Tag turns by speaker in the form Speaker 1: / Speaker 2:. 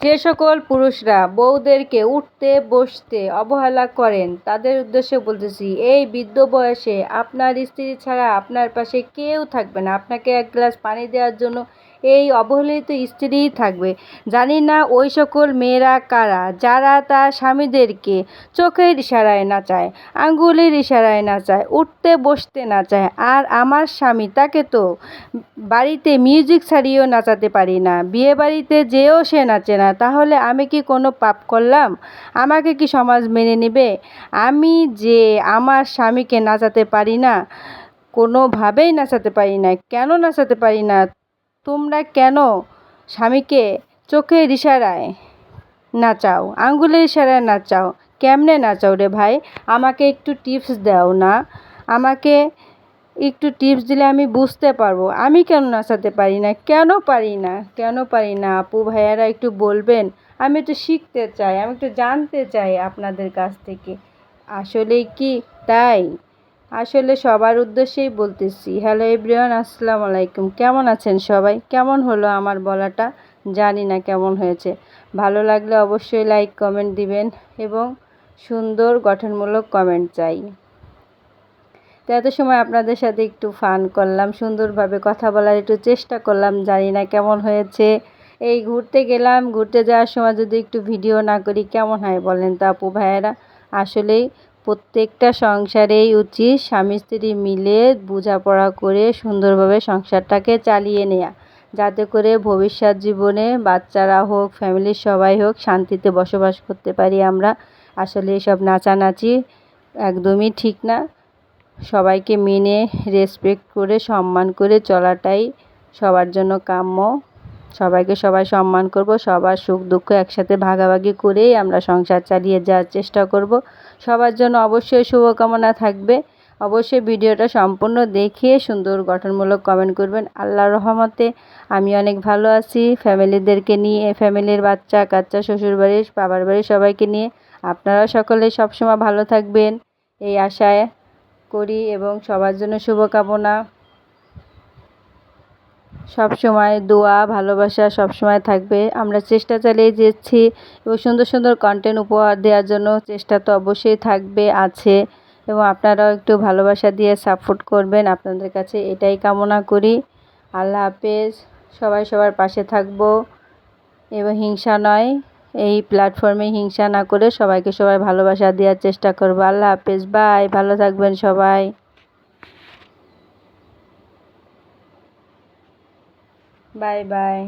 Speaker 1: যে সকল পুরুষরা বউদেরকে উঠতে, বসতে অবহেলা করেন, তাদের উদ্দেশ্যে বলতেছি, এই বৃদ্ধ বয়সে আপনার স্ত্রী ছাড়া আপনার পাশে কেউ থাকবে না। আপনাকে এক গ্লাস পানি দেওয়ার জন্য এই অবহেলিত স্ত্রীই থাকবে। জানি না ওই সকল মেয়েরা কারা, যারা তার স্বামীদেরকে চোখের ইশারায় নাচায় আঙ্গুলের ইশারায় না চায়, উঠতে বসতে না চায়। আর আমার স্বামী, তাকে তো বাড়িতে মিউজিক ছাড়িয়েও নাচাতে পারি না। বিয়ে বাড়িতে যেও সে নাচে না, তাহলে আমি কি কোনো পাপ করলাম? আমাকে কি সমাজ মেনে নেবে? আমি যে আমার স্বামীকে নাচাতে পারি না, কোনোভাবেই নাচাতে পারি না। কেন নাচাতে পারি না? তোমরা কেন স্বামীকে চোখের ইশারায় নাচাও? আঙ্গুলের ইশারায় নাচাও? কেমনে নাচাও রে ভাই? আমাকে একটু টিপস দাও না। আমাকে একটু টিপস দিলে আমি বুঝতে পারব। আমি কেন নাচাতে পারি না? কেন পারি না? কেন পারি না? আপু, ভাইয়ারা একটু বলবেন। আমি একটু শিখতে চাই। আমি একটু জানতে চাই আপনাদের কাছ থেকে। আসলেই কি তাই? আসলে সবার উদ্দেশ্যেই বলতেছি হ্যালো এভরিওয়ান আসসালামু আলাইকুম। কেমন আছেন সবাই? কেমন হলো আমার বলাটা? জানি না কেমন হয়েছে। ভালো লাগলে অবশ্যই লাইক কমেন্ট দিবেন এবং সুন্দর গঠনমূলক কমেন্ট চাই। তো এত সময় আপনাদের সাথে একটু ফান করলাম, সুন্দরভাবে কথা বলার একটু চেষ্টা করলাম, জানি না কেমন হয়েছে। এই ঘুরতে গেলাম, ঘুরতে যাওয়ার সময় যদি একটু ভিডিও না করি, কেমন হয় বলেন তো আপু ভাইয়েরা? আসলেই প্রত্যেকটা সংসারেই উচিত স্বামী স্ত্রী মিলে বোঝাপড়া করে সুন্দরভাবে সংসারটাকে চালিয়ে নেওয়া যাতে করে ভবিষ্যৎ জীবনে বাচ্চারা হোক, ফ্যামিলির সবাই হোক শান্তিতে বসবাস করতে পারি আমরা। আসলে এসব নাচানাচি একদমই ঠিক না। সবাইকে মেনে রেসপেক্ট করে, সম্মান করে চলাটাই সবার জন্য কাম্য। সবাইকে সবাই সম্মান করব, সবার সুখ দুঃখ একসাথে ভাগাভাগি করেই আমরা সংসার চালিয়ে যাওয়ার চেষ্টা করব। সবার জন্য অবশ্যই শুভকামনা থাকবে। অবশ্যই ভিডিওটা সম্পূর্ণ দেখে সুন্দর গঠনমূলক কমেন্ট করবেন। আল্লাহর রহমতে আমি অনেক ভালো আছি। ফ্যামিলিদেরকে নিয়ে, ফ্যামিলির বাচ্চা, কাচ্চা শ্বশুরবাড়ির বাবার বাড়ির সবাইকে নিয়ে আপনারা সকলে সবসময় ভালো থাকবেন। এই আশায় করি এবং সবার জন্য শুভকামনা। সব সময় দোয়া, ভালোবাসা সব সময় থাকবে। আমরা চেষ্টা চালিয়ে যাচ্ছি এবং সুন্দর সুন্দর কন্টেন্ট উপহার দেওয়ার জন্য চেষ্টা তো অবশ্যই থাকবে, আছে। এবং আপনারাও একটু ভালোবাসা দিয়ে সাপোর্ট করবেন। আপনাদের কাছে এটাই কামনা করি। আল্লাহ হাফেজ। সবাই সবার পাশে থাকব। এবং হিংসা নয়, এই প্ল্যাটফর্মে হিংসা না করে সবাইকে সবাই ভালোবাসা দেওয়ার চেষ্টা করব। আল্লাহ হাফেজ। বাই ভালো থাকবেন সবাই। Bye bye